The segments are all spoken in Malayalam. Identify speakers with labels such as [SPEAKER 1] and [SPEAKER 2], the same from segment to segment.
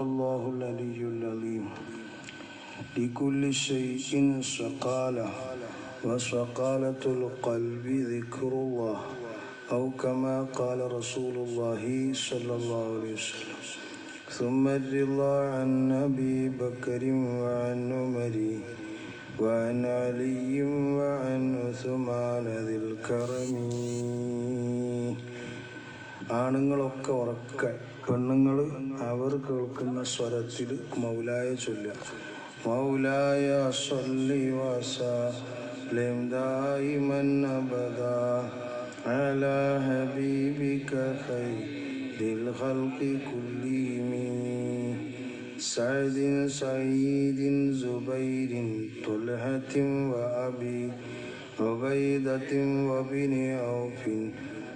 [SPEAKER 1] الله العلي العظيم لكل شيء شقالة وشقالة القلب ذكر الله أو كما قال رسول الله صلى الله عليه وسلم ثم الرضا عن أبي بكر وعن عمر وعن علي وعن عثمان ذي الكرم ആണുങ്ങളൊക്കെ ഉറക്ക പെണ്ണുങ്ങൾ അവർ കേൾക്കുന്ന സ്വരത്തിൽ മൗലായ ചൊല്ല മൗലായ സൊല്ലി വസലിം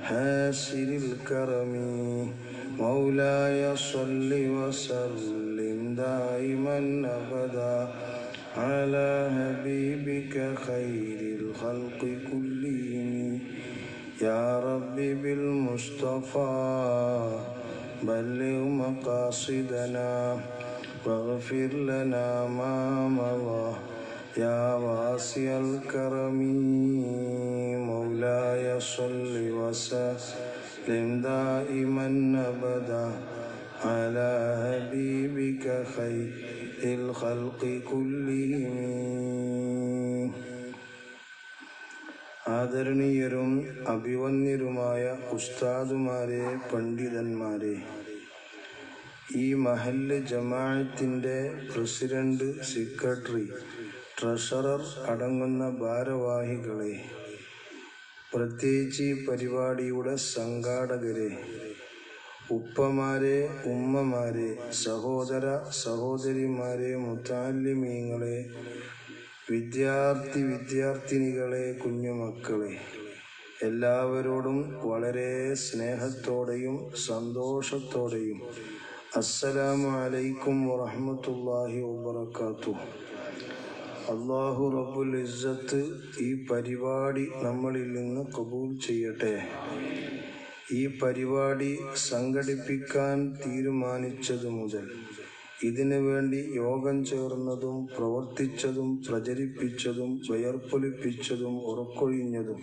[SPEAKER 1] حاسر الكرم. مولاي صل وسلم دائما أبدا. على حبيبك خير الخلق كلهم. يا ربي بالمصطفى بلغ مقاصدنا واغفر لنا ما مضى. يا واسع الكرم مولاي صل وسلم دائما ابدا على حبيبك خير الخلق كلهم ആദരണീയരും അഭിവന്യരുമായ ഉസ്താദുമാരെ പണ്ഡിതന്മാരെ ഈ മഹല്ല് ജമാഅത്തിൻ്റെ പ്രസിഡന്റ് സെക്രട്ടറി ട്രഷറർ അടങ്ങുന്ന ഭാരവാഹികളെ പ്രത്യേകിച്ച് പരിപാടിയുടെ സംഘാടകരെ ഉപ്പമാരെ ഉമ്മമാരെ സഹോദര സഹോദരിമാരെ മുത്താലിമീങ്ങളെ വിദ്യാർത്ഥി വിദ്യാർത്ഥിനികളെ കുഞ്ഞുമക്കളെ എല്ലാവരോടും വളരെ സ്നേഹത്തോടെയും സന്തോഷത്തോടെയും അസ്സലാമു അലൈക്കും വറഹ്മത്തുള്ളാഹി വബറകാത്തു അള്ളാഹു റബ്ബുൽ ഇസ്സത്ത് ഈ പരിപാടി നമ്മളിൽ നിന്ന് കബൂൽ ചെയ്യട്ടെ. ഈ പരിപാടി സംഘടിപ്പിക്കാൻ തീരുമാനിച്ചതു മുതൽ ഇതിനു വേണ്ടി യോഗം ചേർന്നതും പ്രവർത്തിച്ചതും പ്രചരിപ്പിച്ചതും വയർപ്പൊലിപ്പിച്ചതും ഉറക്കൊഴിഞ്ഞതും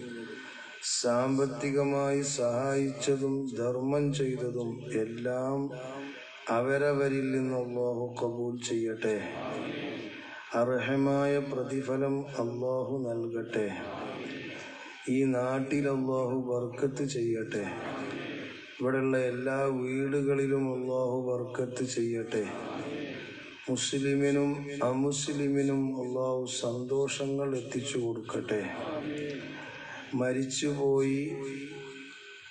[SPEAKER 1] സാമ്പത്തികമായി സഹായിച്ചതും ധർമ്മം ചെയ്തതും എല്ലാം അവരവരിൽ നിന്ന് അള്ളാഹു കബൂൽ ചെയ്യട്ടെ. അർഹമായ പ്രതിഫലം അള്ളാഹു നൽകട്ടെ. ഈ നാട്ടിൽ അള്ളാഹു ബർക്കത്ത് ചെയ്യട്ടെ. ഇവിടെയുള്ള എല്ലാ വീടുകളിലും അള്ളാഹു ബർക്കത്ത് ചെയ്യട്ടെ. മുസ്ലിമിനും അമുസ്ലിമിനും അള്ളാഹു സന്തോഷങ്ങൾ എത്തിച്ചു കൊടുക്കട്ടെ. മരിച്ചുപോയി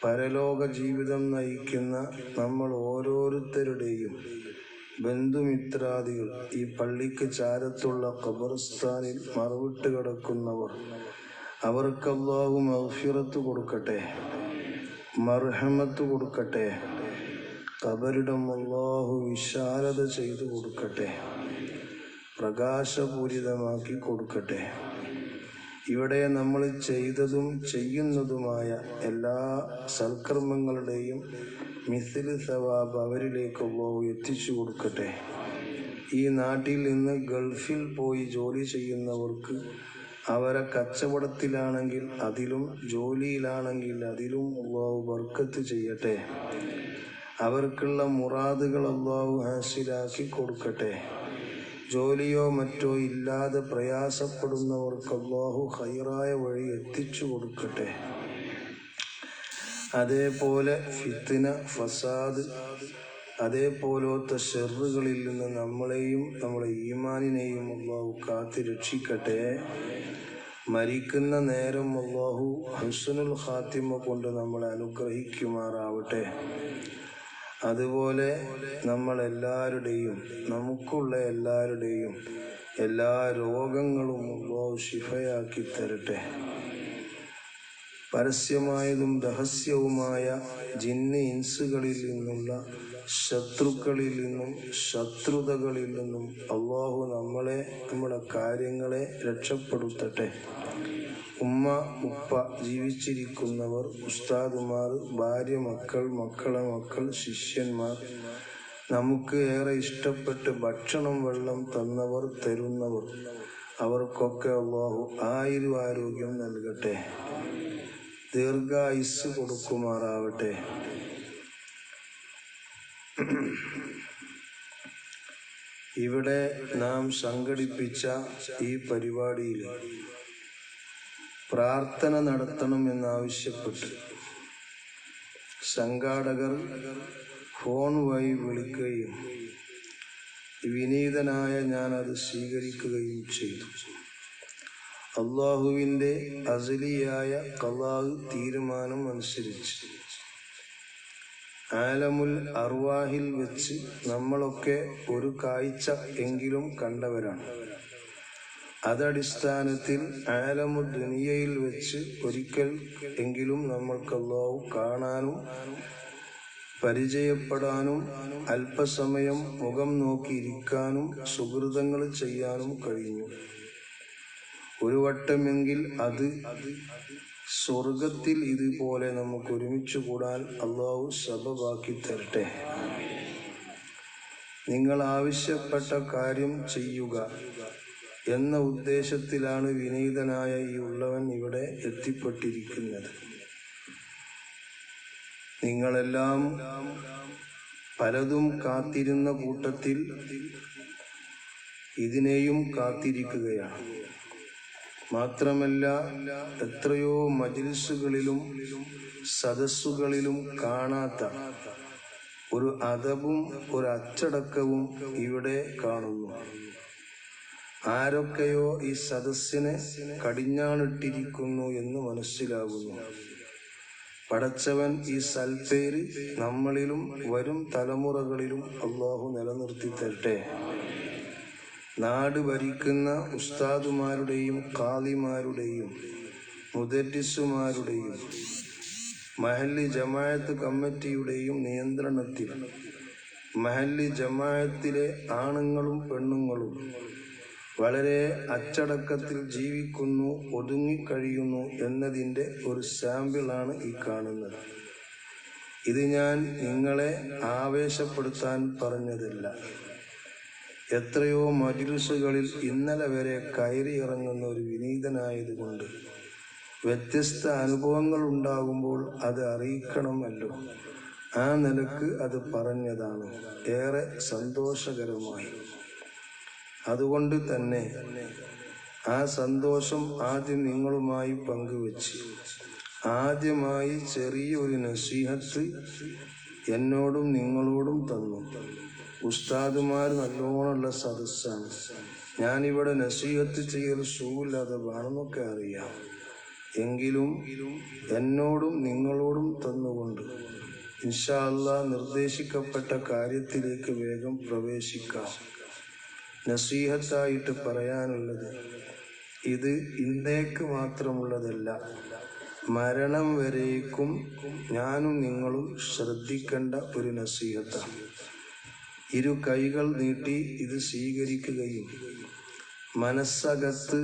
[SPEAKER 1] പരലോക ജീവിതം നയിക്കുന്ന നമ്മൾ ഓരോരുത്തരുടെയും ബന്ധുമിത്രാദികൾ ഈ പള്ളിക്ക് ചാരത്തുള്ള ഖബർസ്ഥാനിൽ മറവിട്ട് കിടക്കുന്നവർ. അവർക്ക് അള്ളാഹു കൊടുക്കട്ടെ മർഹമത്ത് കൊടുക്കട്ടെ കബരിടം അള്ളാഹു വിശാലത ചെയ്തു കൊടുക്കട്ടെ പ്രകാശപൂരിതമാക്കി കൊടുക്കട്ടെ. ഇവിടെ നമ്മൾ ചെയ്തതും ചെയ്യുന്നതുമായ എല്ലാ സൽക്കർമ്മങ്ങളുടെയും മിസിൽ സവാബ് അവരിലേക്ക് അള്ളാഹു എത്തിച്ചു കൊടുക്കട്ടെ. ഈ നാട്ടിൽ നിന്ന് ഗൾഫിൽ പോയി ജോലി ചെയ്യുന്നവർക്ക് അവരെ കച്ചവടത്തിലാണെങ്കിൽ അതിലും ജോലിയിലാണെങ്കിൽ അതിലും അള്ളാഹു ബർക്കത്ത് ചെയ്യട്ടെ. അവർക്കുള്ള മുറാദുകൾ അള്ളാഹു ഹാസിലാക്കി കൊടുക്കട്ടെ. ജോലിയോ മറ്റോ ഇല്ലാതെ പ്രയാസപ്പെടുന്നവർക്ക് അള്ളാഹു ഹൈറായ വഴി എത്തിച്ചു കൊടുക്കട്ടെ. അതേപോലെ ഫിത്തിന ഫസാദ് അതേപോലത്തെ ഷെറുകളിൽ നിന്ന് നമ്മളെയും നമ്മുടെ ഈമാനിനെയും അള്ളാഹു കാത്തി രക്ഷിക്കട്ടെ. മരിക്കുന്ന നേരം അള്ളാഹു ഹുസനുൽ ഖാത്തിമ കൊണ്ട് നമ്മളെ അനുഗ്രഹിക്കുമാറാവട്ടെ. അതുപോലെ നമ്മളെല്ലാവരുടെയും നമുക്കുള്ള എല്ലാവരുടെയും എല്ലാ രോഗങ്ങളും അള്ളാഹു ശിഫയാക്കി തരട്ടെ. പരസ്യമായതും രഹസ്യവുമായ ജിന്ന് ഇൻസുകളിൽ നിന്നുള്ള ശത്രുക്കളിൽ നിന്നും ശത്രുതകളിൽ നിന്നും അള്ളാഹു നമ്മളെ നമ്മുടെ കാര്യങ്ങളെ രക്ഷപ്പെടുത്തട്ടെ. ഉമ്മ ഉപ്പ ജീവിച്ചിരിക്കുന്നവർ ഉസ്താദുമാർ ഭാര്യ മക്കൾ മക്കളെ മക്കൾ ശിഷ്യന്മാർ നമുക്ക് ഏറെ ഇഷ്ടപ്പെട്ട് ഭക്ഷണം വെള്ളം തന്നവർ തരുന്നവർ. അവർക്കൊക്കെ അള്ളാഹു ആയിരം ആരോഗ്യം നൽകട്ടെ. ദീർഘായുസ് കൊടുക്കുമാറാവട്ടെ. ഇവിടെ നാം സംഘടിപ്പിച്ച ഈ പരിപാടിയിൽ പ്രാർത്ഥന നടത്തണമെന്നാവശ്യപ്പെട്ട് സംഘാടകർ ഫോൺ വഴി വിളിക്കുകയും വിനീതനായ ഞാൻ അത് സ്വീകരിക്കുകയും ചെയ്തു. അള്ളാഹുവിന്റെ അസലിയായ കലാഹ് തീരുമാനം അനുസരിച്ച്. ആലമുൽ അർവാഹിൽ വെച്ച് നമ്മളൊക്കെ ഒരു കാഴ്ച എങ്കിലും കണ്ടവരാണ്. അതടിസ്ഥാനത്തിൽ ആലമു ദുനിയയിൽ വെച്ച് ഒരിക്കൽ എങ്കിലും നമ്മൾക്ക് അള്ളാഹു കാണാനും പരിചയപ്പെടാനും അല്പസമയം മുഖം നോക്കിയിരിക്കാനും സുഹൃതങ്ങൾ ചെയ്യാനും കഴിഞ്ഞു. ഒരു വട്ടമെങ്കിൽ അത് സ്വർഗത്തിൽ ഇതുപോലെ നമുക്ക് ഒരുമിച്ച് കൂടാൻ അള്ളാഹു സബബാക്കി തരട്ടെ. നിങ്ങൾ ആവശ്യപ്പെട്ട കാര്യം ചെയ്യുക എന്ന ഉദ്ദേശത്തിലാണ് വിനീതനായ ഈ ഉള്ളവൻ ഇവിടെ എത്തിപ്പെട്ടിരിക്കുന്നത്. നിങ്ങളെല്ലാം പലതും കാത്തിരുന്ന കൂട്ടത്തിൽ ഇതിനെയും കാത്തിരിക്കുകയാണ്. മാത്രമല്ല എത്രയോ മജിൽസുകളിലും സദസ്സുകളിലും കാണാത്ത ഒരു അതവും ഒരു അച്ചടക്കവും ഇവിടെ കാണുന്നു. ആരൊക്കെയോ ഈ സദസ്സിനെ കടിഞ്ഞാണിട്ടിരിക്കുന്നു എന്ന് മനസ്സിലാകുന്നു പടച്ചവൻ ഈ സൽപേര് നമ്മളിലും വരും തലമുറകളിലും അള്ളാഹു നിലനിർത്തി തരട്ടെ. നാട് ഭരിക്കുന്ന ഉസ്താദുമാരുടെയും കാളിമാരുടെയും മുദരിസുമാരുടെയും മഹല്ലി ജമായത്ത് കമ്മിറ്റിയുടെയും നിയന്ത്രണത്തിൽ മഹല്ലി ജമായത്തിലെ ആണുങ്ങളും പെണ്ണുങ്ങളും വളരെ അച്ചടക്കത്തിൽ ജീവിക്കുന്നു ഒതുങ്ങിക്കഴിയുന്നു എന്നതിന്റെ ഒരു സാമ്പിളാണ് ഈ കാണുന്നത്. ഇത് ഞാൻ നിങ്ങളെ ആവേശപ്പെടുത്താൻ പറഞ്ഞതല്ല. എത്രയോ മജ്‌ലിസുകളിൽ ഇന്നലെ വരെ കയറി ഇറങ്ങുന്ന ഒരു വിനീതനായതുകൊണ്ട് വ്യത്യസ്ത അനുഭവങ്ങൾ ഉണ്ടാകുമ്പോൾ അത് അറിയിക്കണമല്ലോ. ആ നിലയ്ക്ക് അത് പറഞ്ഞതാണ്. ഏറെ സന്തോഷകരമായി. അതുകൊണ്ട് തന്നെ ആ സന്തോഷം ആദ്യം നിങ്ങളുമായി പങ്കുവച്ച് ആദ്യമായി ചെറിയൊരു നസീഹത്ത് എന്നോടും നിങ്ങളോടും തന്നു. ഉസ്താദുമാർ നല്ലോണമുള്ള സദസ്സാണ്. ഞാനിവിടെ നസീഹത്ത് ചെയ്യൽ സൂല്ലാതെ വേണമെന്നൊക്കെ അറിയാം. എങ്കിലും എന്നോടും നിങ്ങളോടും തന്നുകൊണ്ട് ഇൻഷാല്ല നിർദ്ദേശിക്കപ്പെട്ട കാര്യത്തിലേക്ക് വേഗം പ്രവേശിക്കാം. നസീഹത്തായിട്ട് പറയാനുള്ളത് ഇത് ഇന്നേക്ക് മാത്രമുള്ളതല്ല. മരണം വരേക്കും ഞാനും നിങ്ങളും ശ്രദ്ധിക്കേണ്ട ഒരു നസീഹത്താണ്. ഇരു കൈകൾ നീട്ടി ഇത് സ്വീകരിക്കുകയും മനസ്സകത്ത്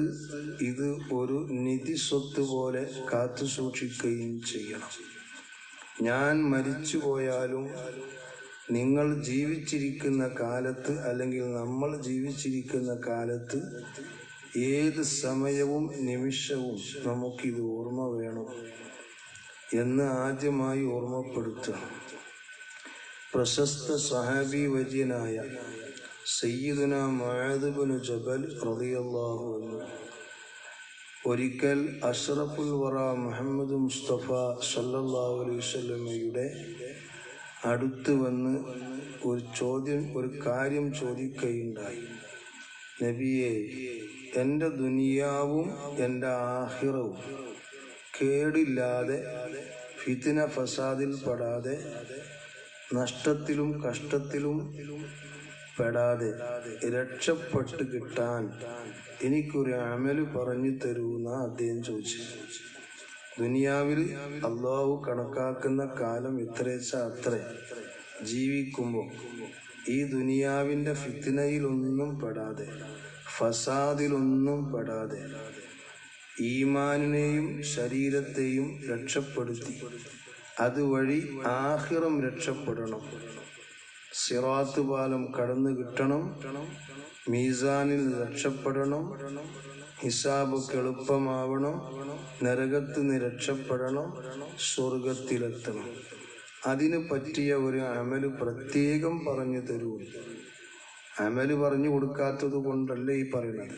[SPEAKER 1] ഇത് ഒരു നിധി സ്വത്ത് പോലെ കാത്തു സൂക്ഷിക്കുകയും ചെയ്യണം. ഞാൻ മരിച്ചു പോയാലും നിങ്ങൾ ജീവിച്ചിരിക്കുന്ന കാലത്ത് അല്ലെങ്കിൽ നമ്മൾ ജീവിച്ചിരിക്കുന്ന കാലത്ത് ഏത് സമയവും നിമിഷവും നമുക്കിത് ഓർമ്മ വേണം എന്ന് ആദ്യമായി ഓർമ്മപ്പെടുത്തുക പ്രശസ്ത സഹാബി വര്യനായ സയ്യിദുന മഅദ്ബിനു ജബൽ റളിയല്ലാഹു അൻഹു. ഒരിക്കൽ അഷ്റഫുൽ വറ മുഹമ്മദ് മുസ്തഫ സല്ലല്ലാഹു അലൈഹി വസല്ലമയുടെ അടുത്ത് വന്ന് ഒരു ചോദ്യം ഒരു കാര്യം ചോദിക്കുകയുണ്ടായി നബിയെ എന്റെ ദുനിയാവും എന്റെ ആഹിറവും കേടില്ലാതെ ഫിത്തിന ഫസാദിൽ പെടാതെ നഷ്ടത്തിലും കഷ്ടത്തിലും പെടാതെ രക്ഷപ്പെട്ട് കിട്ടാൻ എനിക്കൊരു അമൽ പറഞ്ഞു തരൂന്ന അദ്ദേഹം ചോദിച്ചു ദുനിയാവിൽ അള്ളാഹു കണക്കാക്കുന്ന കാലം ഇത്ര അത്ര. ജീവിക്കുമ്പോൾ ഈ ദുനിയാവിന്റെ ഫിത്തിനയിലൊന്നും പെടാതെ ഫസാദിലൊന്നും പെടാതെ ഈമാനിനെയും ശരീരത്തെയും രക്ഷപ്പെടുത്തി അതുവഴി ആഹിറം രക്ഷപ്പെടണം. സിറാത്ത് പാലം കടന്നു കിട്ടണം. മീസാനിൽ രക്ഷപ്പെടണം. ഹിസാബ് എളുപ്പമാവണം. നരകത്ത് നിന്ന് രക്ഷപ്പെടണം. സ്വർഗത്തിലെത്തണം അതിന് പറ്റിയ ഒരു അമൽ പ്രത്യേകം പറഞ്ഞു തരൂ അമൽ പറഞ്ഞു കൊടുക്കാത്തത് കൊണ്ടല്ല ഈ പറയുന്നത്?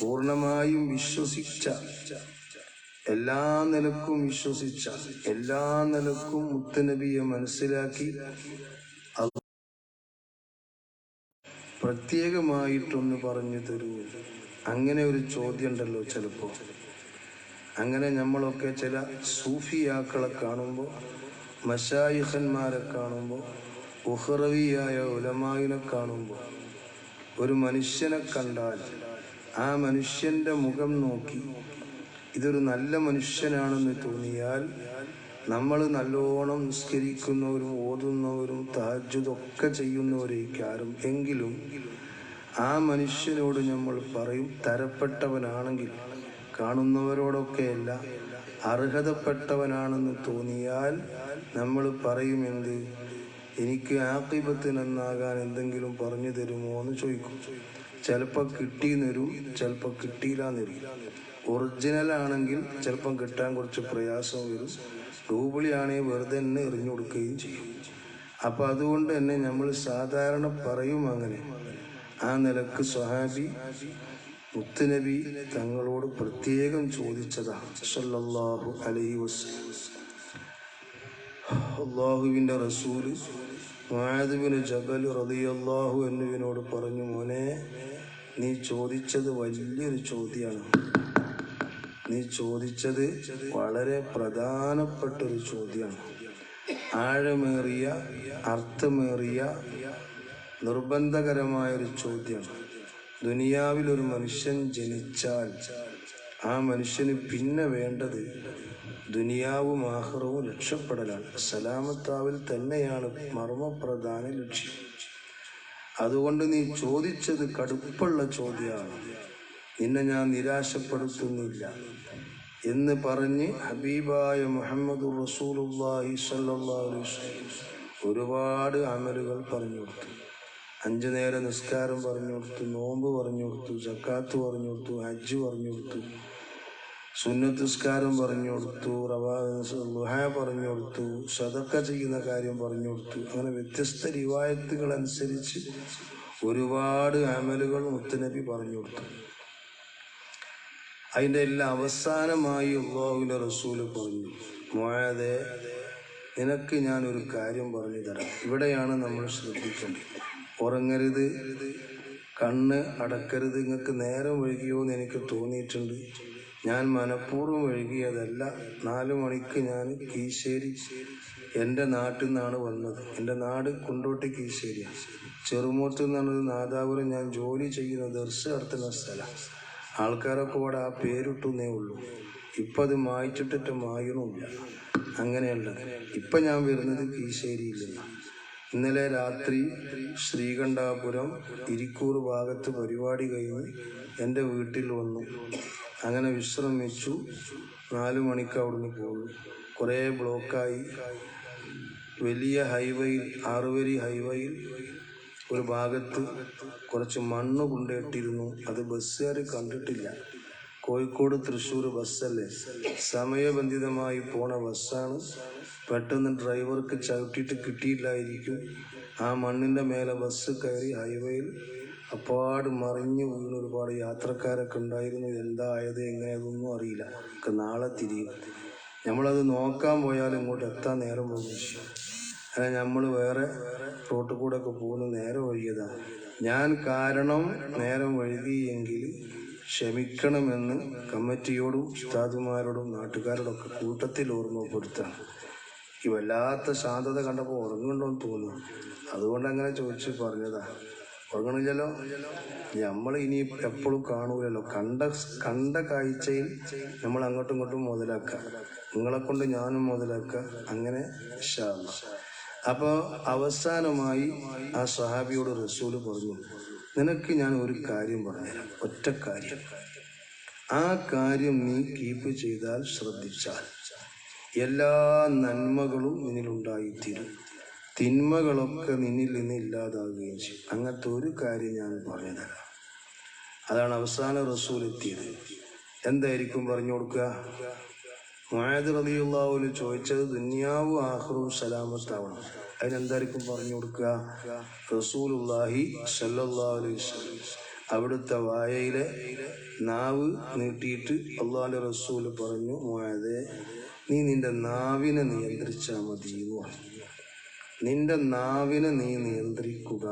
[SPEAKER 1] പൂർണമായും വിശ്വസിച്ച എല്ലാ നിലക്കും വിശ്വസിച്ച എല്ലാ നിലക്കും മുത്തനബിയെ മനസ്സിലാക്കി പ്രത്യേകമായിട്ടൊന്ന് പറഞ്ഞു തരൂ. അങ്ങനെ ഒരു ചോദ്യം ഉണ്ടല്ലോ ചിലപ്പോൾ അങ്ങനെ നമ്മളൊക്കെ ചില സൂഫിയാക്കളെ കാണുമ്പോൾ മഷായിഹന്മാരെ കാണുമ്പോൾ ഉഹ്റവിയായ ഉലമായിനെ കാണുമ്പോൾ ഒരു മനുഷ്യനെ കണ്ടാൽ ആ മനുഷ്യന്റെ മുഖം നോക്കി ഇതൊരു നല്ല മനുഷ്യനാണെന്ന് തോന്നിയാൽ നമ്മൾ നല്ലോണം നിസ്കരിക്കുന്നവരും ഓതുന്നവരും താജ്ജുതൊക്കെ ചെയ്യുന്നവരേക്കാരും എങ്കിലും ആ മനുഷ്യനോട് നമ്മൾ പറയും തരപ്പെട്ടവനാണെങ്കിൽ കാണുന്നവരോടൊക്കെയല്ല അർഹതപ്പെട്ടവനാണെന്ന് തോന്നിയാൽ നമ്മൾ പറയും എന്ത്? എനിക്ക് ആക്കിബത്ത് നന്നാകാൻ എന്തെങ്കിലും പറഞ്ഞു തരുമോ എന്ന് ചോദിക്കും. ചിലപ്പോൾ കിട്ടിയെന്ന് ചിലപ്പോൾ കിട്ടിയില്ലാന്ന് വരും ഒറിജിനൽ ആണെങ്കിൽ ചിലപ്പം കിട്ടാൻ കുറച്ച് പ്രയാസം വരും. ഡൂബിളി ആണെങ്കിൽ വെറുതെ തന്നെ എറിഞ്ഞു കൊടുക്കുകയും ചെയ്യും. അപ്പം അതുകൊണ്ട് തന്നെ നമ്മൾ സാധാരണ പറയും അങ്ങനെ ആ നിലയ്ക്ക് സ്വഹാബി മുത്തുനബി തങ്ങളോട് പ്രത്യേകം ചോദിച്ചതാ. സല്ലല്ലാഹു അലൈഹി റസൂൽ മുആദുബിന് ജബൽ പറഞ്ഞു മോനെ നീ ചോദിച്ചത് വലിയൊരു ചോദ്യമാണ്. നീ ചോദിച്ചത് വളരെ പ്രധാനപ്പെട്ട ഒരു ചോദ്യമാണ്. ആഴമേറിയ അർത്ഥമേറിയ നിർബന്ധകരമായ ഒരു ചോദ്യം. ദുനിയാവിൽ ഒരു മനുഷ്യൻ ജനിച്ചാൽ ആ മനുഷ്യന് പിന്നെ വേണ്ടത് ദുനിയാവും ആഹ്റവും രക്ഷപ്പെടലാണ്. സലാമത്താവിൽ തന്നെയാണ് മർമ്മപ്രധാന ലക്ഷ്യം. അതുകൊണ്ട് നീ ചോദിച്ചത് കടുപ്പുള്ള ചോദ്യമാണ്. നിന്നെ ഞാൻ നിരാശപ്പെടുത്തുന്നില്ല. എന്ന് പറഞ്ഞ് ഹബീബായ മുഹമ്മദ് വസല്ലം ഒരുപാട് അമലുകൾ പറഞ്ഞു കൊടുത്തു. അഞ്ചു നേരം നിസ്കാരം പറഞ്ഞു കൊടുത്തു നോമ്പ് പറഞ്ഞു കൊടുത്തു ജക്കാത്ത് പറഞ്ഞു കൊടുത്തു ഹജ്ജ് പറഞ്ഞു കൊടുത്തു സുന്നത്ത് നിസ്കാരം പറഞ്ഞു കൊടുത്തു റവാ ലുഹ പറഞ്ഞു കൊടുത്തു സതക്ക ചെയ്യുന്ന കാര്യം പറഞ്ഞു കൊടുത്തു. അങ്ങനെ വ്യത്യസ്ത റിവായത്തുകൾ അനുസരിച്ച് ഒരുപാട് അമലുകൾ മുത്തനബി പറഞ്ഞു കൊടുത്തു. അതിന്റെ എല്ലാം അവസാനമായി അള്ളാഹുവിന്റെ റസൂൽ പറഞ്ഞു മോയാതെ നിനക്ക് ഞാൻ ഒരു കാര്യം പറഞ്ഞു തരാം. ഇവിടെയാണ് നമ്മൾ ശ്രദ്ധിക്കേണ്ടത് ഉറങ്ങരുത്. കണ്ണ് അടക്കരുത്. നിങ്ങൾക്ക് നേരം വൈകിയോ എന്ന് എനിക്ക് തോന്നിയിട്ടുണ്ട്. ഞാൻ മനഃപൂർവം വൈകിയതല്ല. നാല് മണിക്ക് ഞാൻ കീശ്ശേരി എന്റെ നാട്ടിൽ നിന്നാണ് വന്നത്. എന്റെ നാട് കുണ്ടോട്ടി കീശ്ശേരിയാണ് ചെറുമൂത്ത് നിന്നാണ് നാദാപുരം ഞാൻ ജോലി ചെയ്യുന്ന ദർശ നടത്തുന്ന സ്ഥലം. ആൾക്കാരൊക്കെ ഇവിടെ ആ പേരിട്ടുന്നേ ഉള്ളൂ. ഇപ്പം അത് മായിച്ചിട്ടിട്ട് മായണമില്ല അങ്ങനെയുള്ളത് ഇപ്പം ഞാൻ വരുന്നത് കീശേരിയിൽ ഇന്നലെ രാത്രി ശ്രീകണ്ഠാപുരം ഇരിക്കൂർ ഭാഗത്ത് പരിപാടി കഴിഞ്ഞ് എന്റെ വീട്ടിൽ വന്നു. അങ്ങനെ വിശ്രമിച്ചു. നാല് മണിക്ക് അവിടുന്ന് പോന്നു. കുറേ ബ്ലോക്കായി. വലിയ ഹൈവേയിൽ ആറുവരി ഹൈവേയിൽ ഒരു ഭാഗത്ത് കുറച്ച് മണ്ണ് കൊണ്ടിട്ടിരുന്നു അത് ബസ്സുകാർ കണ്ടിട്ടില്ല. കോഴിക്കോട് തൃശ്ശൂർ ബസ്സല്ലേ? സമയബന്ധിതമായി പോണ ബസ്സാണ്. പെട്ടെന്ന് ഡ്രൈവർക്ക് ചവിട്ടിയിട്ട് കിട്ടിയില്ലായിരിക്കും. ആ മണ്ണിന്റെ മേലെ ബസ് കയറി ഹൈവേയിൽ അപ്പാട് മറിഞ്ഞു വീണ് ഒരുപാട് യാത്രക്കാരൊക്കെ ഉണ്ടായിരുന്നു. എന്തായത് എങ്ങനെയതൊന്നും അറിയില്ല. നാളെ തിരിയും. നമ്മളത് നോക്കാൻ പോയാൽ ഇങ്ങോട്ട് എത്താൻ നേരം പോകും. അല്ല നമ്മൾ വേറെ റോട്ടിൽ കൂടെ ഒക്കെ പോകുന്ന നേരം വൈകിയതാണ് ഞാൻ കാരണം നേരം വഴുകിയെങ്കിൽ ക്ഷമിക്കണമെന്ന് കമ്മിറ്റിയോടും ഉസ്താദുമാരോടും നാട്ടുകാരോടൊക്കെ കൂട്ടത്തിൽ ഓർമ്മപ്പെടുത്താണ്. ഈ വല്ലാത്ത ശാന്തത കണ്ടപ്പോൾ ഉറങ്ങുന്നുണ്ടോന്ന് തോന്നുന്നു. അതുകൊണ്ട് അങ്ങനെ ചോദിച്ച് പറഞ്ഞതാ. ഉറങ്ങണില്ലല്ലോ? നമ്മൾ ഇനി എപ്പോഴും കാണൂലല്ലോ. കണ്ട കണ്ട കാഴ്ചയിൽ നമ്മൾ അങ്ങോട്ടും ഇങ്ങോട്ടും മുതലാക്കുക നിങ്ങളെ കൊണ്ട് ഞാനും മുതലാക്കുക അങ്ങനെ അല്ലാ. അപ്പോൾ അവസാനമായി ആ സഹാബിയോട് റസൂൽ പറഞ്ഞു നിനക്ക് ഞാൻ ഒരു കാര്യം പറഞ്ഞുതരാം ഒറ്റ കാര്യം. ആ കാര്യം നീ കീപ്പ് ചെയ്താൽ ശ്രദ്ധിച്ചാൽ എല്ലാ നന്മകളും നിന്നിലുണ്ടായിത്തീരും. തിന്മകളൊക്കെ നിന്നിൽ നിന്ന് ഇല്ലാതാകുകയും ചെയ്യും. അങ്ങനത്തെ ഒരു കാര്യം ഞാൻ പറഞ്ഞു തരാം അതാണ് അവസാന റസൂൽ എത്തിയത്. എന്തായിരിക്കും പറഞ്ഞു കൊടുക്കുക? മുആദ് റളിയല്ലാഹുവിന് ചോദിച്ചത് ദുനിയാവും ആഹ്റും സലാമത്താവണം. അതിനെന്തായിരിക്കും പറഞ്ഞു കൊടുക്കുക? റസൂലുള്ളാഹി സല്ലല്ലാഹു അലൈഹി അവിടുത്തെ വായയിലെ നാവ് നീട്ടിയിട്ട് അള്ളാഹിന്റെ റസൂൽ പറഞ്ഞു മുആദേ നീ നിന്റെ നാവിനെ നിയന്ത്രിച്ചാൽ മതി നിന്റെ നാവിനെ നീ നിയന്ത്രിക്കുക.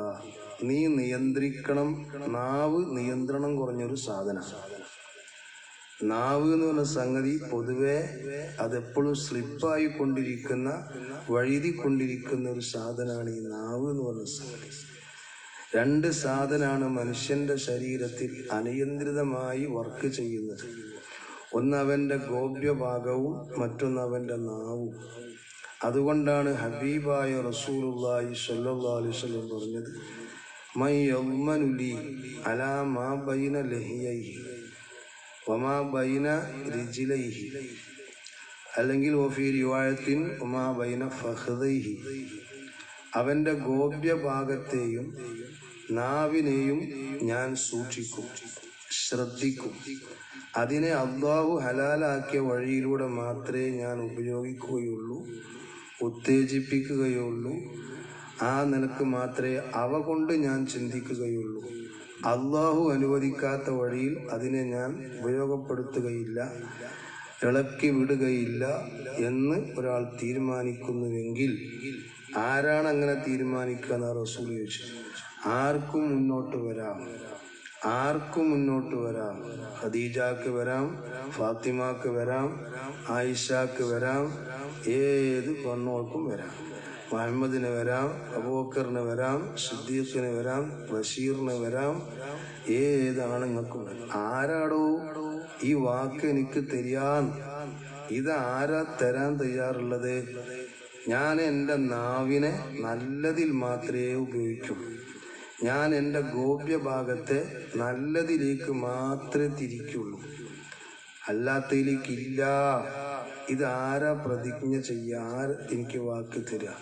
[SPEAKER 1] നീ നിയന്ത്രിക്കണം. നാവ് നിയന്ത്രണം കുറഞ്ഞൊരു സാധനമാണ്. നാവ് എന്ന് പറഞ്ഞ സംഗതി പൊതുവെ അതെപ്പോഴും സ്ലിപ്പായി കൊണ്ടിരിക്കുന്ന വഴുതി കൊണ്ടിരിക്കുന്ന ഒരു സാധനമാണ് ഈ നാവ് എന്ന് പറഞ്ഞ സംഗതി. രണ്ട് സാധനമാണ് മനുഷ്യന്റെ ശരീരത്തിൽ അനിയന്ത്രിതമായി വർക്ക് ചെയ്യുന്നത്. ഒന്ന് അവന്റെ ഗോപ്യഭാഗവും മറ്റൊന്ന് അവന്റെ നാവും. അതുകൊണ്ടാണ് ഹബീബായ റസൂലുള്ളാഹി സ്വല്ലല്ലാഹി അലൈഹി വസല്ലം പറഞ്ഞത് മൈ യൗമനുലി അലാ മാ ബൈന ലഹിയൈഹി. അല്ലെങ്കിൽ അവന്റെ ഗോപ്യ ഭാഗത്തെയും നാവിനെയും ഞാൻ സൂക്ഷിക്കും ശ്രദ്ധിക്കും. അതിനെ അള്ളാഹു ഹലാലാക്കിയ വഴിയിലൂടെ മാത്രമേ ഞാൻ ഉപയോഗിക്കുകയുള്ളൂ ഉത്തേജിപ്പിക്കുകയുള്ളൂ. ആ നിലയ്ക്ക് മാത്രമേ അവ കൊണ്ട് ഞാൻ ചിന്തിക്കുകയുള്ളൂ. അള്ളാഹു അനുവദിക്കാത്ത വഴിയിൽ അതിനെ ഞാൻ ഉപയോഗപ്പെടുത്തുകയില്ല ഇളക്കി വിടുകയില്ല എന്ന് ഒരാൾ തീരുമാനിക്കുന്നുവെങ്കിൽ ആരാണ് അങ്ങനെ തീരുമാനിക്കുക എന്ന് റസൂൽ ചോദിച്ചു ആർക്കും മുന്നോട്ട് വരാം ആർക്കും മുന്നോട്ട് വരാം. ഖദീജാക്ക് വരാം ഫാത്തിമാക്ക് വരാം ആയിഷാക്ക് വരാം ഏത് പെണ്ണോർക്കും വരാം. മുഹമ്മദിന് വരാം അബൂബക്കറിന് വരാം സിദ്ദീഖിന് വരാം ബഷീറിന് വരാം. ഏതാണ് നിങ്ങൾക്ക് ആരാടോ ഈ വാക്ക് എനിക്ക് തരിയാൻ ഇത് ആരാ തരാൻ തയ്യാറുള്ളത്? ഞാൻ എന്റെ നാവിനെ നല്ലതിൽ മാത്രമേ ഉപയോഗിക്കുള്ളൂ ഞാൻ എന്റെ ഗോപ്യഭാഗത്തെ നല്ലതിലേക്ക് മാത്രമേ തിരിക്കുള്ളൂ. അല്ലാത്തതിലേക്കില്ല. ഇത് ആരാ പ്രതിജ്ഞ ചെയ്യുക ആര് എനിക്ക് വാക്ക് തരിക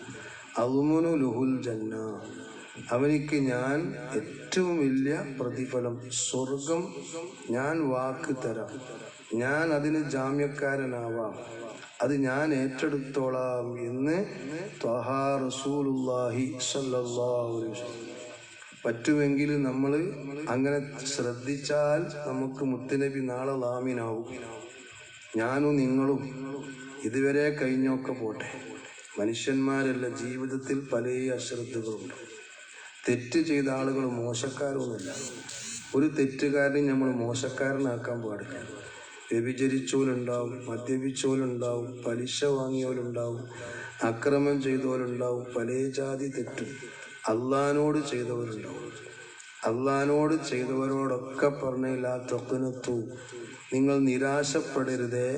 [SPEAKER 1] അവനിക്ക് ഞാൻ ഏറ്റവും വലിയ പ്രതിഫലം സ്വർഗം ഞാൻ വാക്ക് തരാം. ഞാൻ അതിന് ജാമ്യക്കാരനാവാം. അത് ഞാൻ ഏറ്റെടുത്തോളാം എന്ന് ത്വഹാ പറ്റുമെങ്കിൽ നമ്മൾ അങ്ങനെ ശ്രദ്ധിച്ചാൽ നമുക്ക് മുത്തുനബി നാളെ ലാമിനാവും. ഞാനും നിങ്ങളും ഇതുവരെ കഴിഞ്ഞൊക്കെ പോട്ടെ. മനുഷ്യന്മാരല്ല ജീവിതത്തിൽ പല അശ്രദ്ധകളുണ്ട്. തെറ്റ് ചെയ്ത ആളുകൾ മോശക്കാരൊന്നുമില്ല. ഒരു തെറ്റുകാരനെ നമ്മൾ മോശക്കാരനാക്കാൻ പാടില്ല. വ്യഭിചരിച്ചോലുണ്ടാവും മദ്യപിച്ചോലുണ്ടാവും പലിശ വാങ്ങിയവരുണ്ടാവും അക്രമം ചെയ്തവരുണ്ടാവും പല ജാതി തെറ്റും അള്ളഹാനോട് ചെയ്തവരുണ്ടാവും. അള്ളഹാനോട് ചെയ്തവരോടൊക്കെ പറഞ്ഞില്ല തൊക്കനത്തു നിങ്ങൾ നിരാശപ്പെടരുതേ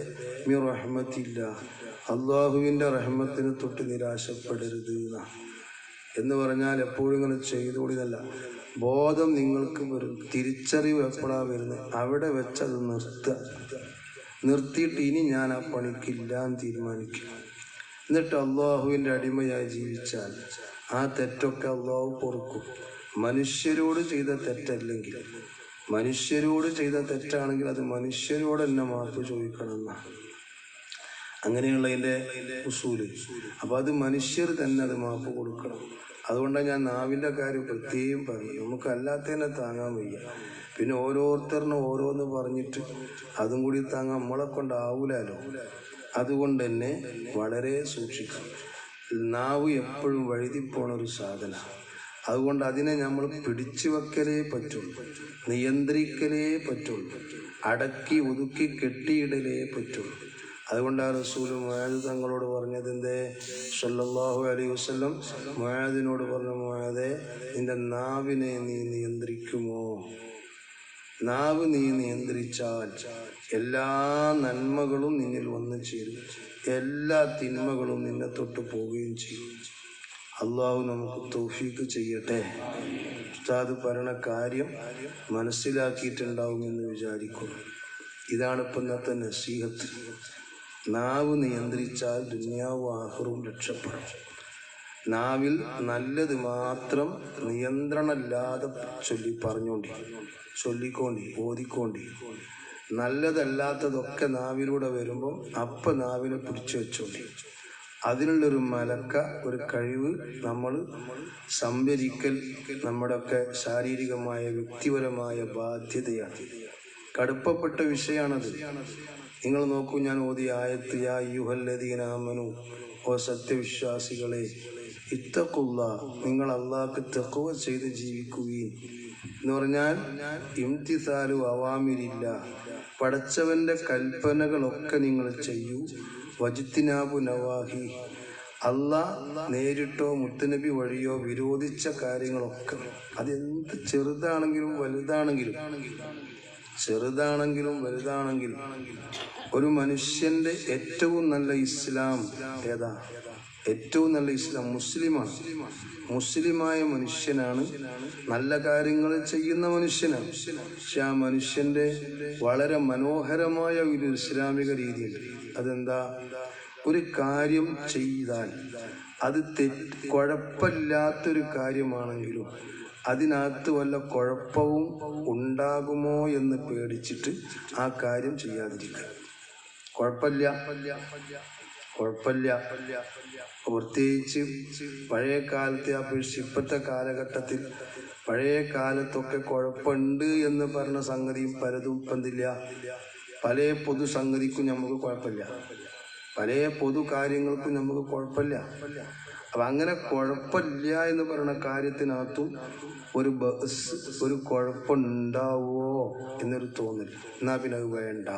[SPEAKER 1] മി അള്ളാഹുവിന്റെ റഹ്മത്തിന് തൊട്ട് നിരാശപ്പെടരുത് എന്ന് പറഞ്ഞാൽ എപ്പോഴും ഇങ്ങനെ ചെയ്തുകൂടിയതല്ല. ബോധം നിങ്ങൾക്ക് വരും. തിരിച്ചറിവ് എപ്പോഴാ വരുന്നത്? അവിടെ വെച്ചത് നിർത്തുക. നിർത്തിയിട്ട് ഇനി ഞാൻ ആ പണിക്കില്ല എന്ന് തീരുമാനിക്കും. എന്നിട്ട് അള്ളാഹുവിന്റെ അടിമയായി ജീവിച്ചാൽ ആ തെറ്റൊക്കെ അള്ളാഹു പൊറുക്കും. മനുഷ്യരോട് ചെയ്ത തെറ്റല്ലെങ്കിൽ മനുഷ്യരോട് ചെയ്ത തെറ്റാണെങ്കിൽ അത് മനുഷ്യരോട് തന്നെ മാപ്പ് ചോദിക്കണം എന്നാണ് അങ്ങനെയുള്ളതിന്റെ ഉസൂൽ. അപ്പം അത് മനുഷ്യർ തന്നെ അത് മാപ്പ് കൊടുക്കണം. അതുകൊണ്ടാണ് ഞാൻ നാവിന്റെ കാര്യം പ്രത്യേകം പറഞ്ഞു നമുക്ക് അല്ലാത്തതിനെ താങ്ങാൻ വയ്യ. പിന്നെ ഓരോരുത്തരിനും ഓരോന്ന് പറഞ്ഞിട്ട് അതും കൂടി താങ്ങാൻ നമ്മളെ കൊണ്ടാവൂലല്ലോ. അതുകൊണ്ട് തന്നെ വളരെ സൂക്ഷിക്കണം. നാവ് എപ്പോഴും വഴുതിപ്പോണ ഒരു സാധനമാണ് അതുകൊണ്ട് അതിനെ നമ്മൾ പിടിച്ചു വെക്കലേ പറ്റുള്ളൂ. നിയന്ത്രിക്കലേ പറ്റുള്ളൂ. അടക്കി ഒതുക്കി കെട്ടിയിടലേ പറ്റുള്ളൂ. അതുകൊണ്ട് ആ റസൂൽ മുഹാദ് തങ്ങളോട് പറഞ്ഞത് എന്തേ? സല്ലാഹു അലൈഹി വസല്ലം. മുഹാദിനോട് പറഞ്ഞ മുഹാദെ നിന്റെ നാവിനെ നീ നിയന്ത്രിക്കുമോ? നാവ് നീ നിയന്ത്രിച്ചാൽ എല്ലാ നന്മകളും നിന്നിൽ വന്നു ചേരും. എല്ലാ തിന്മകളും നിന്നെ തൊട്ട് പോവുകയും ചെയ്യും. അള്ളാഹു നമുക്ക് തോഫീക്ക് ചെയ്യട്ടെ. ഉസ്താദ് പറയണ കാര്യം മനസ്സിലാക്കിയിട്ടുണ്ടാവുമെന്ന് വിചാരിക്കുന്നു. ഇതാണ് ഇപ്പം ഇന്നത്തെ നസീഹത്ത്. നാവ് നിയന്ത്രിച്ചാൽ ദുനിയാവും രക്ഷപ്പെടും. നാവിൽ നല്ലത് മാത്രം നിയന്ത്രണമില്ലാതെ ചൊല്ലി പറഞ്ഞോണ്ടി ചൊല്ലിക്കോണ്ടി ഓതിക്കോണ്ടി. നല്ലതല്ലാത്തതൊക്കെ നാവിലൂടെ വരുമ്പോൾ അപ്പ നാവിനെ പിടിച്ചു വെച്ചോണ്ടി. അതിനുള്ളൊരു മലക്ക ഒരു കഴിവ് നമ്മൾ സംഭരിക്കൽ നമ്മുടെയൊക്കെ ശാരീരികമായ വ്യക്തിപരമായ ബാധ്യതയാണ്. കടുപ്പപ്പെട്ട വിഷയമാണത് നിങ്ങൾ നോക്കൂ ഞാൻ ഓതിയ ആയത്ത് യാ യുഹല്ലദീനാമനു ഓ സത്യവിശ്വാസികളെ ഇത്തക്കുള്ള നിങ്ങൾ അള്ളാഹ്ക്ക് തെക്കുവ ചെയ്ത് ജീവിക്കുകയും. എന്ന് പറഞ്ഞാൽ ഇംതിസാലു അവാമിരില്ല പടച്ചവന്റെ കൽപ്പനകളൊക്കെ നിങ്ങൾ ചെയ്യൂ. വജിത്തിനാബു നവാഹി അള്ളാഹ് നേരിട്ടോ മുത്തനബി വഴിയോ വിരോധിച്ച കാര്യങ്ങളൊക്കെ. അതെന്ത് ചെറുതാണെങ്കിലും വലുതാണെങ്കിലും ചെറുതാണെങ്കിലും വലുതാണെങ്കിലും ഒരു മനുഷ്യന്റെ ഏറ്റവും നല്ല ഇസ്ലാം ഏതാ? ഏറ്റവും നല്ല ഇസ്ലാം മുസ്ലിമാണ്. മുസ്ലിമായ മനുഷ്യനാണ്. നല്ല കാര്യങ്ങൾ ചെയ്യുന്ന മനുഷ്യനാണ്. പക്ഷെ ആ മനുഷ്യന്റെ വളരെ മനോഹരമായ ഒരു ഇസ്ലാമിക രീതി അതെന്താ? ഒരു കാര്യം ചെയ്താൽ അത് തെറ്റ് കുഴപ്പമില്ലാത്തൊരു കാര്യമാണെങ്കിലും അതിനകത്ത് വല്ല കുഴപ്പവും ഉണ്ടാകുമോ എന്ന് പേടിച്ചിട്ട് ആ കാര്യം ചെയ്യാതിരിക്കുക. കുഴപ്പമില്ല. കുഴപ്പമില്ല. പ്രത്യേകിച്ച് പഴയ കാലത്തെ അപേക്ഷിച്ച് ഇപ്പോഴത്തെ കാലഘട്ടത്തിൽ പഴയ കാലത്തൊക്കെ കുഴപ്പമുണ്ട് എന്ന് പറഞ്ഞ സംഗതിയും പലതും ഇപ്പന്തില്ല. പല പൊതു സംഗതിക്കും നമുക്ക് കുഴപ്പമില്ല. പല പൊതു കാര്യങ്ങൾക്കും നമുക്ക് കുഴപ്പമില്ല. അപ്പൊ അങ്ങനെ കുഴപ്പമില്ല എന്ന് പറയുന്ന കാര്യത്തിനകത്തും ഒരു ബസ് ഒരു കുഴപ്പമുണ്ടാവോ എന്നൊരു തോന്നൽ എന്നാ പിന്നെ അത് വേണ്ട.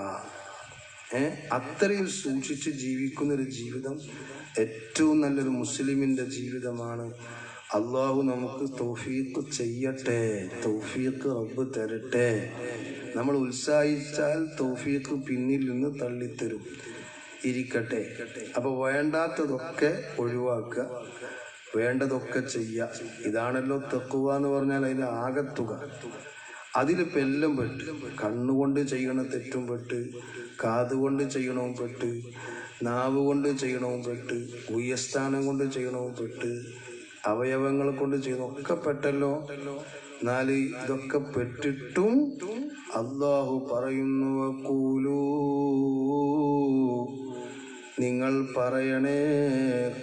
[SPEAKER 1] ഏ? അത്രയും സൂക്ഷിച്ച് ജീവിക്കുന്ന ഒരു ജീവിതം ഏറ്റവും നല്ലൊരു മുസ്ലിമിന്റെ ജീവിതമാണ്. അള്ളാഹു നമുക്ക് തൗഫീഖ് ചെയ്യട്ടെ തൗഫീഖ് റബ്ബ് തരട്ടെ. നമ്മൾ ഉത്സാഹിച്ചാൽ തൗഫീഖ് പിന്നിൽ നിന്ന് തള്ളിത്തരും. ഇരിക്കട്ടെ. അപ്പൊ വേണ്ടാത്തതൊക്കെ ഒഴിവാക്കുക. വേണ്ടതൊക്കെ ചെയ്യുക. ഇതാണല്ലോ തെക്കുക എന്ന് പറഞ്ഞാൽ അതിന് ആകത്തുക. അതിലിപ്പോൾ പെല്ലും പെട്ട് കണ്ണുകൊണ്ട് ചെയ്യണ തെറ്റും പെട്ട് കാതുകൊണ്ട് ചെയ്യണവും പെട്ട് നാവ് കൊണ്ട് ചെയ്യണവും പെട്ട് ഉയസ്ഥാനം കൊണ്ട് ചെയ്യണവും പെട്ട് അവയവങ്ങൾ കൊണ്ട് ചെയ്യണം ഒക്കെ പെട്ടല്ലോ. എന്നാൽ ഇതൊക്കെ പെട്ടിട്ടും അള്ളാഹു പറയുന്നു കൂലൂ നിങ്ങൾ പറയണേ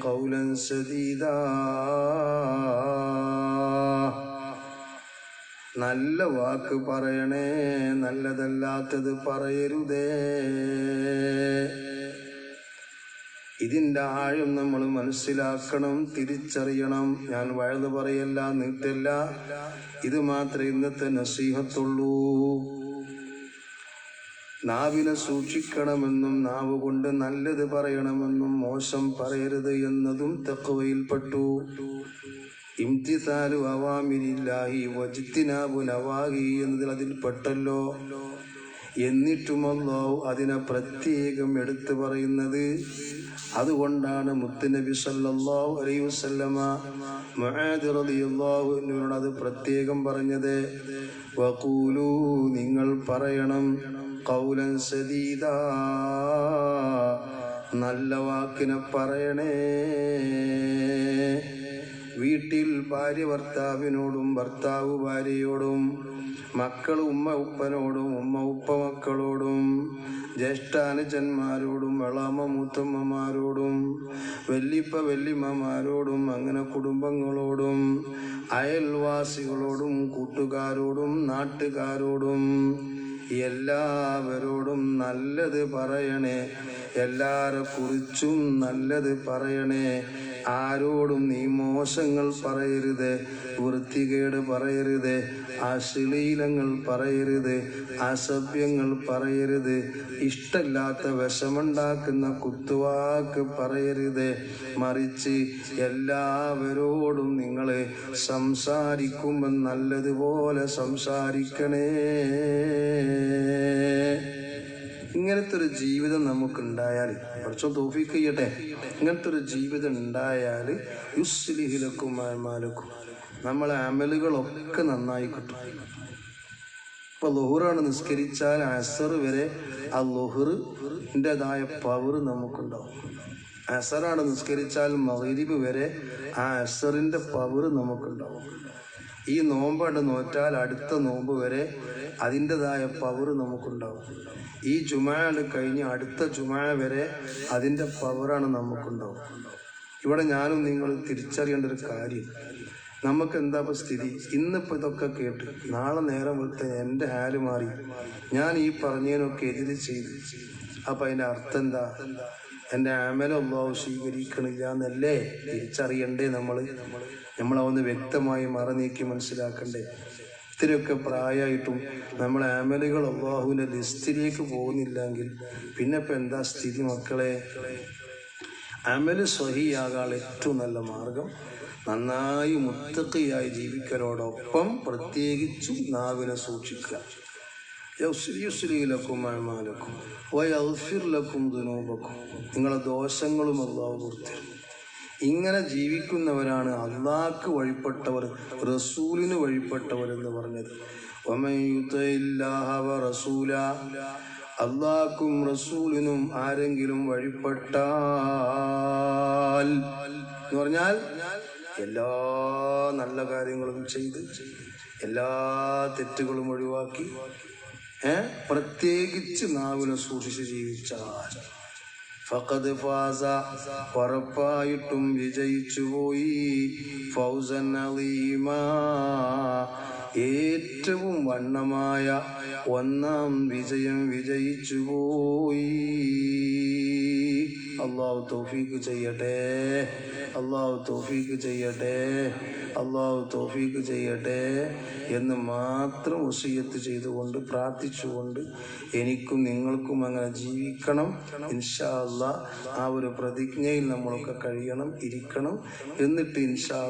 [SPEAKER 1] കൗലൻ സദീദാ നല്ല വാക്ക് പറയണേ നല്ലതല്ലാത്തത് പറയരുതേ. ഇതിന്റെ ആഴം നമ്മൾ മനസ്സിലാക്കണം തിരിച്ചറിയണം. ഞാൻ വഴുത് പറയല്ല നീട്ടല്ല. ഇത് മാത്രമേ ഇന്നത്തെ നസീഹത്തുള്ളൂ. നാവിനെ സൂക്ഷിക്കണമെന്നും നാവ് കൊണ്ട് നല്ലത് പറയണമെന്നും മോശം പറയരുത് എന്നതും തെക്കുവയിൽപ്പെട്ടു ഇംതിസാലു അവാമിരില്ലാഹി വജിത്തിനാബു നവാഹി എന്നതിൽ അതിൽ പെട്ടല്ലോ. എന്നിട്ടും അല്ലാഹു അതിനെ പ്രത്യേകം എടുത്തു പറയുന്നത് അതുകൊണ്ടാണ് മുത്തുനബി സല്ലാഹു റളിയല്ലാഹു അൻഹുവിനോട് അത് പ്രത്യേകം പറഞ്ഞത്. വകൂലു നിങ്ങൾ പറയണം. ഖൗലൻ സദീദാ നല്ല വാക്കിനെ പറയണേ. വീട്ടിൽ ഭാര്യ ഭർത്താവിനോടും ഭർത്താവ് ഭാര്യയോടും മക്കൾ ഉമ്മ ഉപ്പനോടും ഉമ്മ ഉപ്പ മക്കളോടും ജ്യേഷ്ഠാനുജന്മാരോടും വളാമ മൂത്തമ്മമാരോടും വല്ലിപ്പ വല്ലിമ്മമാരോടും അങ്ങനെ കുടുംബങ്ങളോടും അയൽവാസികളോടും കൂട്ടുകാരോടും നാട്ടുകാരോടും എല്ലാവരോടും നല്ലത് പറയണേ. എല്ലാരെ കുറിച്ചും നല്ലത് പറയണേ. ആരോടും നീ മോശങ്ങൾ പറയരുത് വൃത്തികേട് പറയരുത് അശ്ലീലങ്ങൾ പറയരുത് അസഭ്യങ്ങൾ പറയരുത് ഇഷ്ടമില്ലാത്ത വിഷമുണ്ടാക്കുന്ന കുത്തുവാക്ക് പറയരുത്. മറിച്ച് എല്ലാവരോടും നിങ്ങൾ സംസാരിക്കുമ്പോൾ നല്ലതുപോലെ സംസാരിക്കണേ. ഇങ്ങനത്തെ ഒരു ജീവിതം നമുക്കുണ്ടായാൽ കുറച്ചോ തോഫിക്ക് ചെയ്യട്ടെ. ഇങ്ങനത്തെ ഒരു ജീവിതം ഉണ്ടായാൽ യുസ്ലിഹിലക്കും മാലക്കും നമ്മളെ അമലുകളൊക്കെ നന്നായി കിട്ടും. ഇപ്പൊ ലൊഹുറാണ് നിസ്കരിച്ചാൽ അസർ വരെ ആ ലൊഹറിന്റെതായ പവർ നമുക്കുണ്ടാവും. അസറാണ് നിസ്കരിച്ചാൽ മഗ്രിബ് വരെ ആ അസറിന്റെ പവർ നമുക്കുണ്ടാവും. ഈ നോമ്പാണ് നോറ്റാൽ അടുത്ത നോമ്പ് വരെ അതിന്റെതായ പവർ നമുക്കുണ്ടാവും. ഈ ചുമഴ കഴിഞ്ഞ് അടുത്ത ചുമഴ വരെ അതിന്റെ പവറാണ് നമുക്കുണ്ടാവും. ഇവിടെ ഞാനും നിങ്ങൾ തിരിച്ചറിയേണ്ട ഒരു കാര്യം. നമുക്ക് എന്താ ഇപ്പൊ സ്ഥിതി? ഇന്നിപ്പോൾ ഇതൊക്കെ കേട്ട് നാളെ നേരം വെളുത്ത എന്റെ ഹാൽ മാറി. ഞാൻ ഈ പറഞ്ഞതിനൊക്കെ എതിര് ചെയ്തു. അപ്പം അതിന്റെ അർത്ഥം എന്താ? എന്റെ ആമലൊന്നാവും സ്വീകരിക്കണില്ല എന്നല്ലേ തിരിച്ചറിയണ്ടേ നമ്മൾ നമ്മളവന്ന് വ്യക്തമായി മറ നീക്കി മനസ്സിലാക്കണ്ടേ. ഇത്രയൊക്കെ പ്രായമായിട്ടും നമ്മൾ ആമലുകൾ അള്ളാഹുവിന്റെ ലിസ്റ്റിലേക്ക് പോകുന്നില്ലെങ്കിൽ പിന്നെ ഇപ്പം എന്താ സ്ഥിതി മക്കളെ? അമൽ സ്വഹിയാകാൻ ഏറ്റവും നല്ല മാർഗം നന്നായി മുത്തക്കയായി ജീവിക്കലോടൊപ്പം പ്രത്യേകിച്ചും നാവിനെ സൂക്ഷിക്കുക. യുസ്ലിയിലക്കും അഴമാലക്കും വയൽഫിർലക്കും ദുനോബക്കും. നിങ്ങളെ ദോഷങ്ങളും അള്ളാഹു പുറത്തിരും ഇങ്ങനെ ജീവിക്കുന്നവരാണ് അള്ളാഹ്ക്ക് വഴിപ്പെട്ടവർ റസൂലിന് വഴിപ്പെട്ടവർ എന്ന് പറഞ്ഞത്. റസൂല അള്ളാഹ്ക്കും റസൂലിനും ആരെങ്കിലും വഴിപ്പെട്ടാൽ എന്ന് പറഞ്ഞാൽ എല്ലാ നല്ല കാര്യങ്ങളും ചെയ്ത് എല്ലാ തെറ്റുകളും ഒഴിവാക്കി പ്രത്യേകിച്ച് നാവിനെ സൂക്ഷിച്ച് ജീവിച്ചാൽ ഫഖദ് ഫാസ ഉറപ്പായിട്ടും വിജയിച്ചു പോയി. ഫൗസൻ അലീമ ഏറ്റവും വണ്ണമായ ഒന്നാം വിജയം വിജയിച്ചു പോയി. അള്ളാഹു തോഫീക്ക് ചെയ്യട്ടെ. അള്ളാഹു തോഫീക്ക് ചെയ്യട്ടെ. അള്ളാഹു തോഫീക്ക് ചെയ്യട്ടെ എന്ന് മാത്രം ഉസയ്യത്ത് ചെയ്തുകൊണ്ട് പ്രാർത്ഥിച്ചുകൊണ്ട് എനിക്കും നിങ്ങൾക്കും അങ്ങനെ ജീവിക്കണം. ഇൻഷാ ആ ഒരു പ്രതിജ്ഞയിൽ നമ്മളൊക്കെ കഴിയണം ഇരിക്കണം. എന്നിട്ട് ഇൻഷാ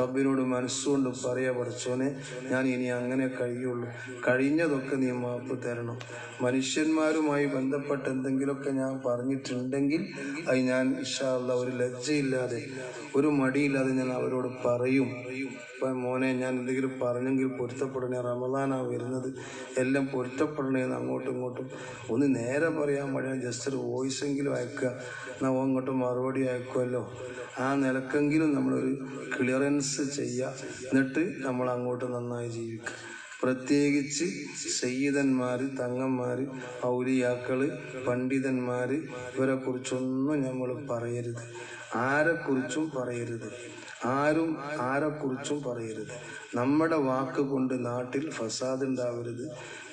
[SPEAKER 1] റബ്ബിനോട് മനസ്സുകൊണ്ട് പറയാ പഠിച്ചോനെ ഞാൻ ഇനി അങ്ങനെ കഴിയുള്ളൂ. കഴിഞ്ഞതൊക്കെ നീ മാപ്പ് തരണം. മനുഷ്യന്മാരുമായി ബന്ധപ്പെട്ട് എന്തെങ്കിലുമൊക്കെ ഞാൻ പറഞ്ഞിട്ടുണ്ടെങ്കിൽ അത് ഞാൻ അല്ലാ ഒരു ലജ്ജയില്ലാതെ ഒരു മടിയില്ലാതെ ഞാൻ അവരോട് പറയും. ഇപ്പം മോനെ ഞാൻ എന്തെങ്കിലും പറഞ്ഞെങ്കിൽ പൊരുത്തപ്പെടണേ. റമദാനാണ് വരുന്നത്. എല്ലാം പൊരുത്തപ്പെടണേ എന്ന് അങ്ങോട്ടും ഇങ്ങോട്ടും. ഒന്ന് നേരെ പറയാൻ വഴിയാ ജസ്റ്റ് ഒരു വോയിസ് എങ്കിലും അയക്കുക. എന്നാൽ അങ്ങോട്ട് മറുപടി അയക്കുമല്ലോ ആ നിലക്കെങ്കിലും നമ്മളൊരു ക്ലിയറൻസ് ചെയ്യുക. എന്നിട്ട് നമ്മൾ അങ്ങോട്ട് നന്നായി ജീവിക്കുക. പ്രത്യേകിച്ച് സയ്യിദന്മാര് തങ്ങന്മാര് ഔലിയാക്കൾ പണ്ഡിതന്മാര് ഇവരെ കുറിച്ചൊന്നും നമ്മൾ പറയരുത്. ആരെക്കുറിച്ചും പറയരുത്. ആരും ആരെക്കുറിച്ചും പറയരുത്. നമ്മുടെ വാക്ക് കൊണ്ട് നാട്ടിൽ ഫസാദ് ഉണ്ടാവരുത്.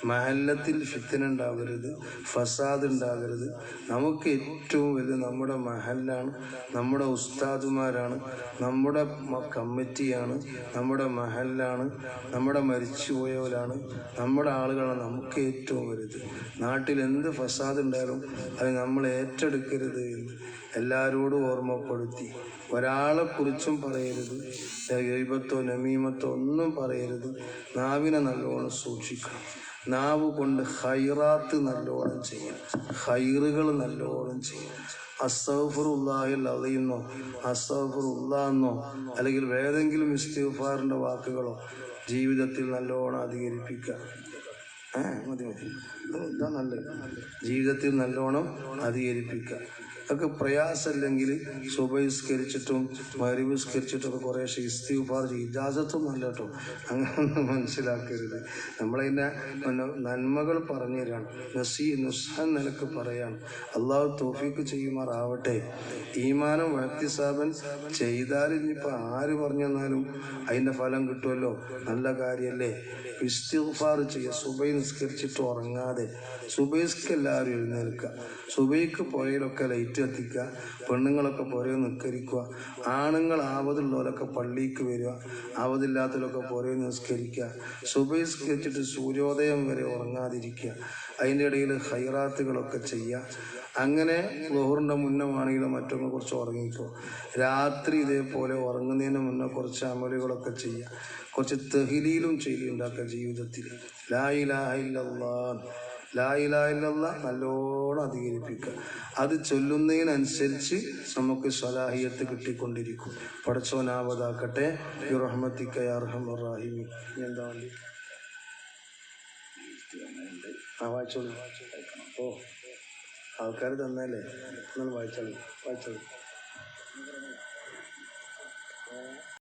[SPEAKER 1] മഹല്ലത്തിൽ ഫിത്തന ഉണ്ടാകരുത് ഫസാദ് ഉണ്ടാകരുത് നമുക്ക് ഏറ്റവും വലുത് നമ്മുടെ മഹല്ലാണ് നമ്മുടെ ഉസ്താദുമാരാണ് നമ്മുടെ കമ്മിറ്റിയാണ് നമ്മുടെ മഹല്ലാണ് നമ്മുടെ മരിച്ചുപോയവരാണ് നമ്മുടെ ആളുകളാണ് നമുക്ക് ഏറ്റവും വലുത്. നാട്ടിൽ എന്ത് ഫസാദ് ഉണ്ടായാലും അത് നമ്മൾ ഏറ്റെടുക്കരുത് എന്ന് എല്ലാവരോടും ഓർമ്മപ്പെടുത്തി. ഒരാളെക്കുറിച്ചും പറയരുത് എഴുപത്തോ നമീമത്തോ ഒന്നും പറയരുത്. നാവിനെ നല്ലോണം സൂക്ഷിക്കണം. നാവ് കൊണ്ട് ഹൈറാത്ത് നല്ലോണം ചെയ്യണം. ഹൈറുകൾ നല്ലോണം ചെയ്യണം. അതയുന്നോ അസ്തഫറുല്ലാന്നോ അല്ലെങ്കിൽ ഏതെങ്കിലും ഇസ്തിഫാറിന്റെ വാക്കുകളോ ജീവിതത്തിൽ നല്ലോണം അധികരിപ്പിക്കുക. ഏ മതി മതി. ഇതാ നല്ലത്. ജീവിതത്തിൽ നല്ലോണം അധികരിപ്പിക്കുക. അതൊക്കെ പ്രയാസമില്ലെങ്കിൽ സുബഹിസ്കരിച്ചിട്ടും മരുവിസ്കരിച്ചിട്ടൊക്കെ കുറേശ്ശെ ഇസ്തി ഉപാധി ഇജാസത്തും അല്ല കേട്ടോ. അങ്ങനൊന്നും മനസ്സിലാക്കരുത്. നമ്മളതിന്റെ നന്മകൾ പറഞ്ഞു തരാണ്. നസീ നുസഹ നിനക്ക് പറയാണ്. അള്ളാഹു തോഫിക്ക് ചെയ്യുമാറാവട്ടെ. ഈമാനം വ്യക്തിസാബൻ ചെയ്താൽ ഇനിയിപ്പോൾ ആര് പറഞ്ഞു തന്നാലും അതിന്റെ ഫലം കിട്ടുമല്ലോ. നല്ല കാര്യമല്ലേ? ഇസ്തിഫാർ ചെയ്യുക. സുബൈ നിസ്കരിച്ചിട്ട് ഉറങ്ങാതെ. സുബൈസ്ക്ക് എല്ലാവരും എഴുന്നേൽക്കുക. സുബൈക്ക് പുഴയിലൊക്കെ ലൈറ്റ് കത്തിക്കുക പെണ്ണുങ്ങളൊക്കെ പുറകെ നിസ്കരിക്കുക. ആണുങ്ങൾ ആവതുള്ളവരൊക്കെ പള്ളിക്ക് വരിക. ആവതില്ലാത്തവരൊക്കെ പുറകെ നിസ്കരിക്കുക. സുബൈ നിസ്കരിച്ചിട്ട് സൂര്യോദയം വരെ ഉറങ്ങാതിരിക്കുക. അതിന്റെ ഇടയിൽ ഹൈറാത്തുകളൊക്കെ ചെയ്യുക. അങ്ങനെ ലോഹറിന്റെ മുന്നമാണെങ്കിലും മറ്റൊന്ന് കുറച്ച് ഉറങ്ങിക്കോ. രാത്രി ഇതേപോലെ ഉറങ്ങുന്നതിന് മുന്നേ കുറച്ച് അമലുകളൊക്കെ ചെയ്യുക. കുറച്ച് തെഹിലിയിലും ചെയ്യുണ്ടാക്കുക ജീവിതത്തിൽ. ലായിലായില്ലാ ലായിലായില്ല നല്ലോണം അധികരിപ്പിക്കുക. അത് ചൊല്ലുന്നതിനനുസരിച്ച് നമുക്ക് സ്വലാഹിയത്ത് കിട്ടിക്കൊണ്ടിരിക്കും. പടച്ചോനാവതാക്കട്ടെ യുറഹ്മത്തിക്ക അർഹമറാഹിമി എന്താ വേണ്ടി? ആ വായിച്ചോളൂ. ഓ ആൾക്കാർ തന്നല്ലേ? എന്നാൽ വായിച്ചാലും വായിച്ചാലും